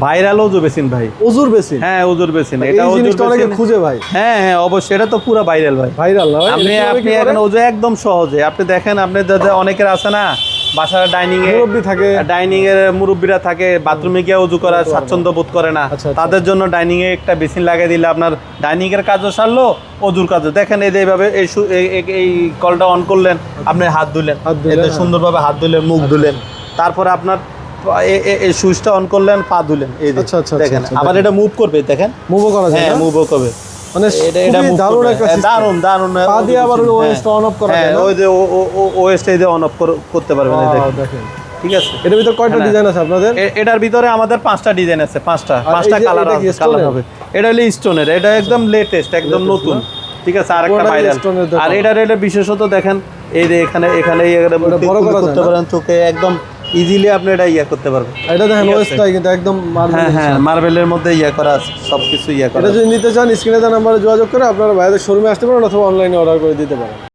Viral ওজু basin ভাই। ওজুর বেশি হ্যাঁ ওজুর বেসিন। এটা ওজুর জিনিসটা অনেকে খুঁজে ভাই। হ্যাঁ হ্যাঁ অবশ্যই। এটা তো পুরো ভাইরাল ভাই। ভাইরাল আপনি আপনি এখন ওজু একদম সহজে। আপনি দেখেন আপনি যে- অনেকের আছে না বাসার ডাইনিং এ মুরব্বি থাকে। ডাইনিং এর মুরব্বীরা থাকে বাথরুমে গিয়ে উজু করার স্বাচ্ছন্দ্য বোধ করে না। আচ্ছা, আচ্ছা। তাদের জন্য ডাইনিং এ একটা বেসিন লাগিয়ে দিলে আপনার ডাইনিং এর কাজও সারলো অজুর কাজও। দেখেন এই যে এইভাবে এই এই- কলটা অন করলেন আপনি হাত ধুলেন। হ্যাঁ। সুন্দরভাবে হাত ধুলেন মুখ ধুলেন। তারপরে আপনার এই সুইচটা অন করলেন পা ধুলেন এই যে আচ্ছা, আচ্ছা, দেখেন আচ্ছা, আবার এটা মুভ করবে দেখেন। মুভও করা যায় হ্যাঁ মুভও করবে। মানে এটা এটা দারুণ একটা হ্যাঁ, দারুণ দারুণ পা দিয়ে আবার হ্যাঁ, ওএসটা অন অফ করা হ্যাঁ যায়? ওই যে ওএস এই যে অন অফ করতে পারবেন এই দেখেন। ঠিক আছে? এটার ভিতর কয়টা হ্যাঁ। ডিজাইন আছে আপনাদের? এটার ভিতরে আমাদের পাঁচটা ডিজাইন আছে পাঁচটা পাঁচটা কালার কালার হবে। এটা হলো স্টোনের এটা একদম লেটেস্ট একদম নতুন। ঠিক আছে আরেকটা পুরোটাই ভাইরাল আর এটার এটা বিশেষত দেখেন এই যে এখানে এখানে করতে পারেন চোখে একদম ইজিলি আপনি এটা ইয়া করতে পারবেন। এটা দেখেন ওয়েস্টটা। কিন্তু একদম মার্বেল হ্যাঁ হ্যাঁ মার্বেলের মধ্যে ইয়া করা আছে সবকিছু ইয়া করা এটা যদি নিতে চান স্ক্রিনে দেওয়া নাম্বারে যোগাযোগ করে আপনারা ভাইদের শোরুমে আসতে পারেন অথবা অনলাইনে অর্ডার করে দিতে পারেন।